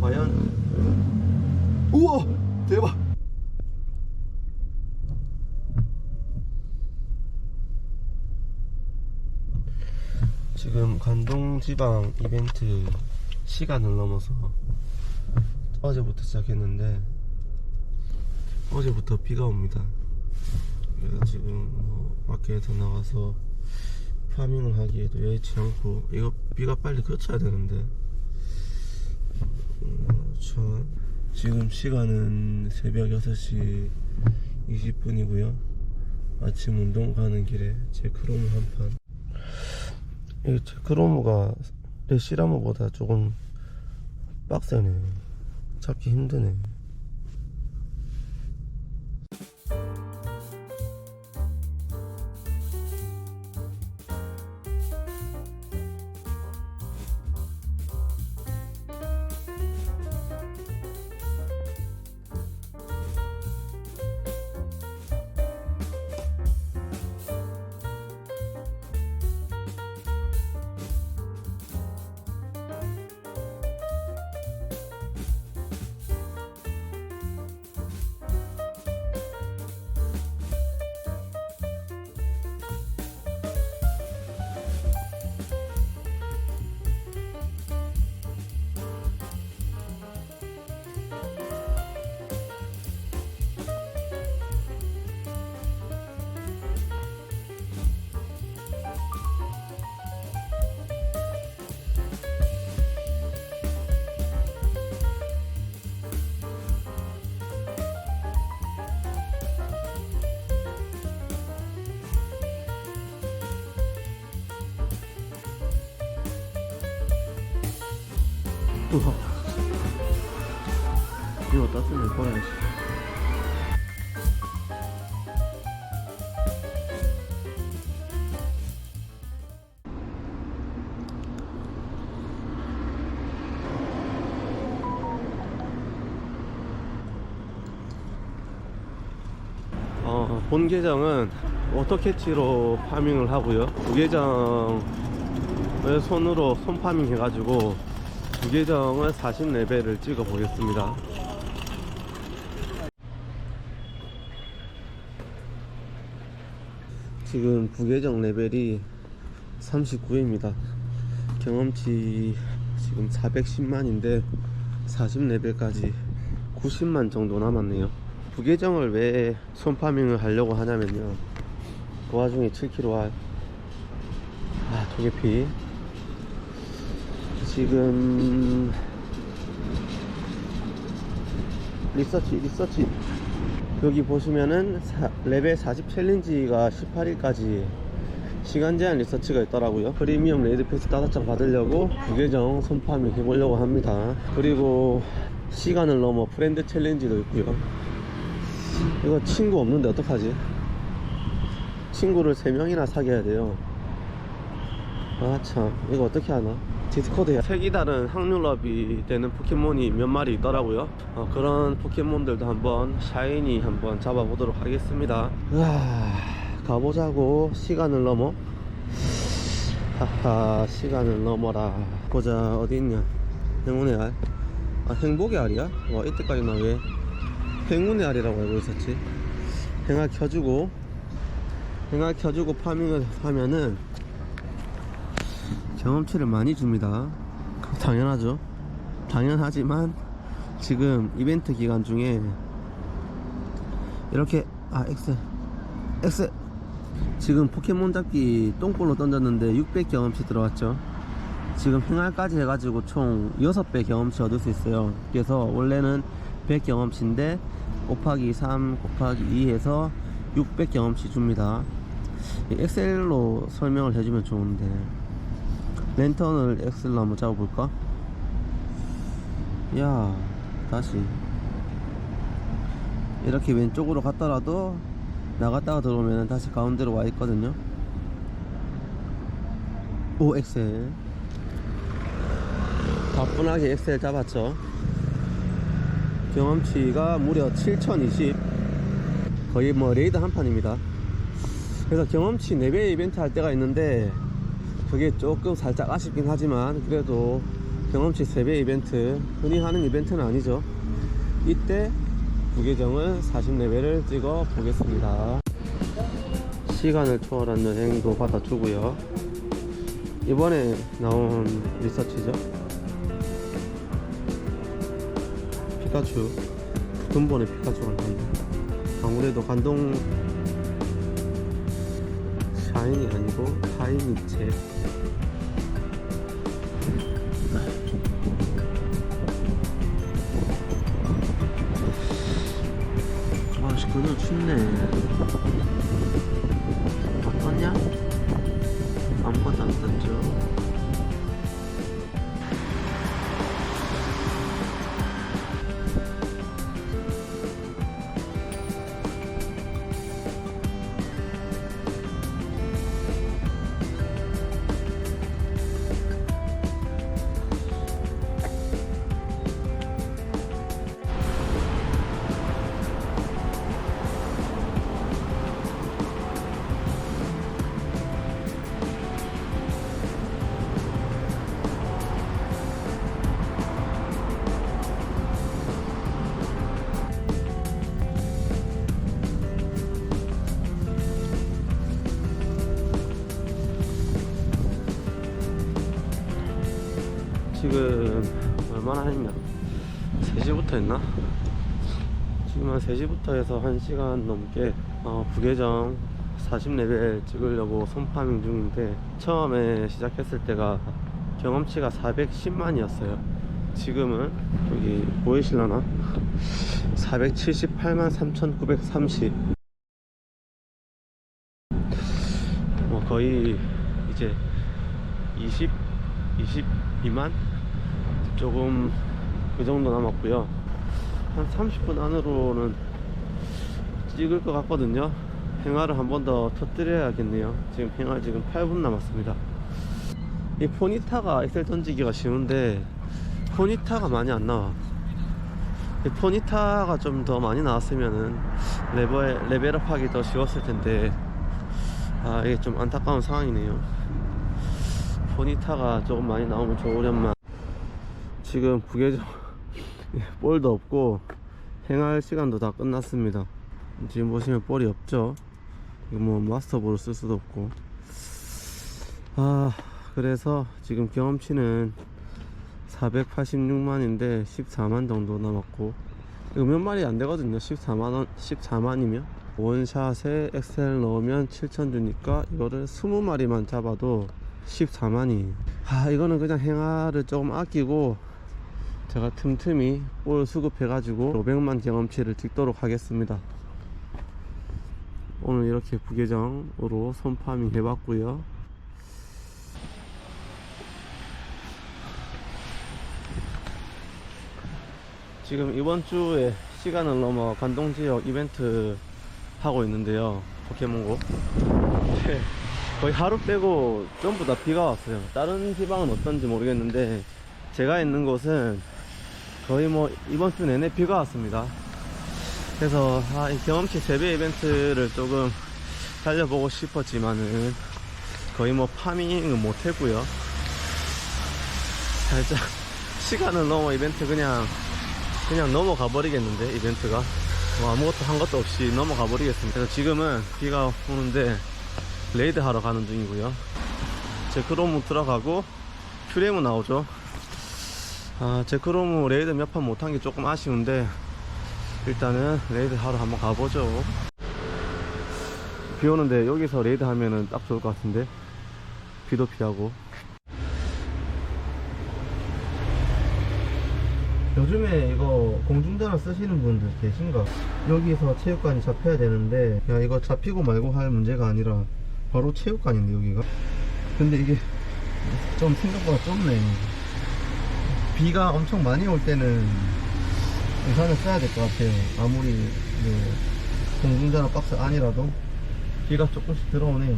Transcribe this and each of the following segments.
과연? 우와 대박. 지금 관동지방 이벤트 시간을 넘어서 어제부터 시작했는데 어제부터 비가 옵니다. 그래서 지금 뭐 마켓에서 나와서 파밍을 하기에도 여의치 않고 이거 비가 빨리 그쳐야 되는데 음, 저 지금 시간은 새벽 6시 20분이고요. 아침 운동 가는 길에 제 크로무 한 판. 이게 제 크로무가 레시라모보다 조금 빡세네 찾기 힘드네 우와 이거 따뜻해 버려야지 어, 본 계정은 오토캐치로 파밍을 하고요. 두 계정을 손으로 손 파밍 해가지고 두 계정을 40레벨을 찍어 보겠습니다. 지금 부계정 레벨이 39입니다. 경험치 지금 410만인데 40레벨까지 90만 정도 남았네요. 부계정을 왜 손파밍을 하려고 하냐면요. 그 와중에 7kg 아, 조개피 지금 리서치 리서치. 여기 보시면은 사- 레벨 40 챌린지가 18일까지 시간 제한 리서치가 있더라고요. 프리미엄 레이드 패스 5장 받으려고 부계정 손파밍 해보려고 합니다. 그리고 시간을 넘어 프렌드 챌린지도 있고요. 이거 친구 없는데 어떡하지? 친구를 3명이나 사귀어야 돼요. 아 참. 이거 어떻게 하나 디스코드에. 색이 다른 확률업이 되는 포켓몬이 몇 마리 있더라고요. 어, 그런 포켓몬들도 한번 샤이니 한번 잡아보도록 하겠습니다. 으아, 가보자고. 시간을 넘어. 하하 시간을 넘어라. 보자 어디 있냐. 행운의 알. 아, 행복의 알이야? 와 이때까지 나 왜 행운의 알이라고 알고 있었지? 행알 켜주고 행알 켜주고 파밍을 하면은 경험치를 많이 줍니다. 당연하죠. 당연하지만 지금 이벤트 기간 중에 이렇게 아 엑셀 엑셀 지금 포켓몬 잡기 똥볼로 던졌는데 600 경험치 들어왔죠. 지금 행할까지 해가지고 총 6배 경험치 얻을 수 있어요. 그래서 원래는 100 경험치인데 곱하기 3 곱하기 2 해서 600 경험치 줍니다. 이 엑셀로 설명을 해주면 좋은데 랜턴을 엑셀로 한번 잡아볼까? 야 다시. 이렇게 왼쪽으로 갔더라도 나갔다가 들어오면 다시 가운데로 와 있거든요. 오 엑셀. 가뿐하게 엑셀 잡았죠. 경험치가 무려 7020 거의 뭐 레이드 한 판입니다. 그래서 경험치 4배 이벤트 할 때가 있는데 그게 조금 살짝 아쉽긴 하지만 그래도 경험치 3배 이벤트 흔히 하는 이벤트는 아니죠. 이때 부계정을 40레벨을 찍어 보겠습니다. 시간을 초월한 여행도 받아주고요. 이번에 나온 리서치죠? 피카츄. 근본의 피카츄가 나왔네 아무래도 간동 샤인이 아니고 타이니체 그늘 춥네 어떠냐? 아무것도 안 떴죠 지금 얼마나 했냐? 3시부터 했나? 지금 한 3시부터 해서 1시간 넘게 어, 부계정 40레벨 찍으려고 손파밍 중인데 처음에 시작했을 때가 경험치가 410만이었어요. 지금은 여기 보이실라나? 478만 3930 뭐 거의 이제 20 22만 조금 그 정도 남았고요. 한 30분 안으로는 찍을 것 같거든요. 행화를 한 번 더 터뜨려야겠네요. 지금 행화 지금 8분 남았습니다. 이 포니타가 엑셀 던지기가 쉬운데 포니타가 많이 안 나와. 이 포니타가 좀 더 많이 나왔으면은 레벨, 레벨업 하기 더 쉬웠을 텐데 아 이게 좀 안타까운 상황이네요. 포니타가 조금 많이 나오면 좋으련만 지금 부계정 볼도 없고 행할 시간도 다 끝났습니다. 지금 보시면 볼이 없죠. 이거 뭐 마스터볼을 쓸 수도 없고. 아 그래서 지금 경험치는 486만인데 14만 정도 남았고. 이거 몇 마리 안 되거든요. 14만원 14만이면. 원샷에 엑셀 넣으면 7천 주니까 이거를 20마리만 잡아도 14만이 아 이거는 그냥 행화를 조금 아끼고 제가 틈틈이 볼 수급해 가지고 500만 경험치를 찍도록 하겠습니다. 오늘 이렇게 부계정으로 손파밍 해봤고요. 지금 이번 주에 시간을 넘어 관동 지역 이벤트 하고 있는데요. 포켓몬고. 네, 거의 하루 빼고 전부 다 비가 왔어요. 다른 지방은 어떤지 모르겠는데 제가 있는 곳은 거의 뭐 이번 주 내내 비가 왔습니다. 그래서 아, 이 경험치 재배 이벤트를 조금 달려보고 싶었지만은 거의 뭐 파밍은 못했고요. 살짝 시간을 넘어 이벤트 그냥 그냥 넘어가 버리겠는데 이벤트가. 뭐 아무것도 한 것도 없이 넘어가 버리겠습니다. 그래서 지금은 비가 오는데 레이드 하러 가는 중이고요. 제크로무 들어가고 큐레무 나오죠 아 제 크로무 레이드 몇 판 못한 게 조금 아쉬운데 일단은 레이드 하러 한번 가보죠. 비 오는데 여기서 레이드 하면은 딱 좋을 것 같은데. 비도 피하고. 요즘에 이거 공중전화 쓰시는 분들 계신가? 여기서 체육관이 잡혀야 되는데 야 이거 잡히고 말고 할 문제가 아니라 바로 체육관인데 여기가? 근데 이게 좀 생각보다 좁네 비가 엄청 많이 올 때는 우산을 써야 될 것 같아요. 아무리 그 공중전화 박스 아니라도 비가 조금씩 들어오네요.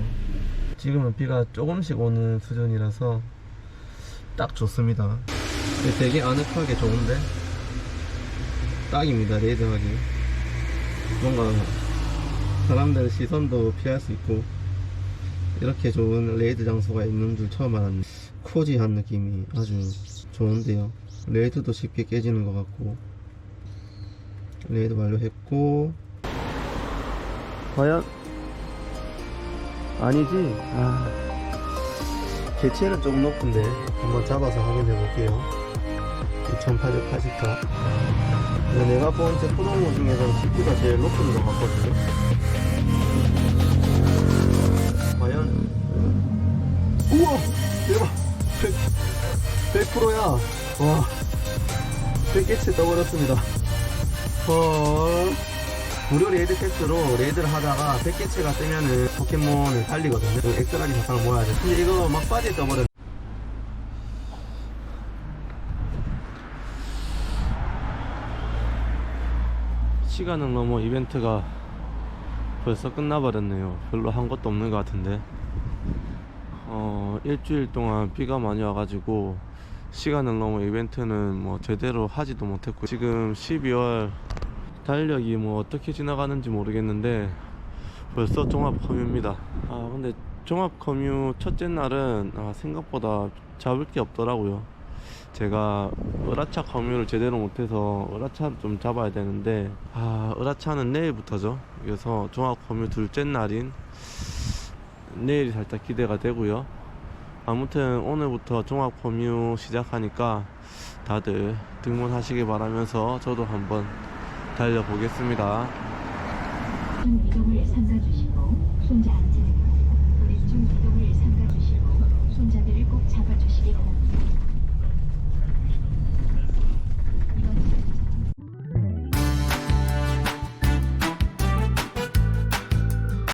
지금은 비가 조금씩 오는 수준이라서 딱 좋습니다. 되게 아늑하게 좋은데 딱입니다 레이드하기. 뭔가 사람들 시선도 피할 수 있고 이렇게 좋은 레이드 장소가 있는 줄 처음 알았네. 코지한 느낌이 아주 좋은데요. 레이드도 쉽게 깨지는 것 같고. 레이드 완료했고. 과연? 아니지? 아. 개체는 조금 높은데 한번 잡아서 확인해 볼게요. 2880가 내가 본제 포동모 중에서 CP가 제일 높은 것 같거든요 와. 100개치 떠버렸습니다. 헐. 무료 레이드 패스로 레이드를 하다가 100개체가 뜨면은 포켓몬을 살리거든요. 그 엑스라지 사탕을 모아야 돼. 근데 이거 막바지에 떠버렸네. 시간은 넘어 이벤트가 벌써 끝나버렸네요. 별로 한 것도 없는 것 같은데. 어 일주일 동안 비가 많이 와가지고 시간을 넘어 이벤트는 뭐 제대로 하지도 못했고 지금 12월 달력이 뭐 어떻게 지나가는지 모르겠는데 벌써 종합 커뮤입니다. 아 근데 종합 커뮤 첫째 날은 아, 생각보다 잡을 게 없더라고요. 제가 으라차 커뮤를 제대로 못해서 으라차를 좀 잡아야 되는데 아 으라차는 내일부터죠. 그래서 종합 커뮤 둘째 날인 내일이 살짝 기대가 되고요 아무튼 오늘부터 종합 커뮤 시작하니까 다들 등문하시길 바라면서 저도 한번 달려보겠습니다. 이동을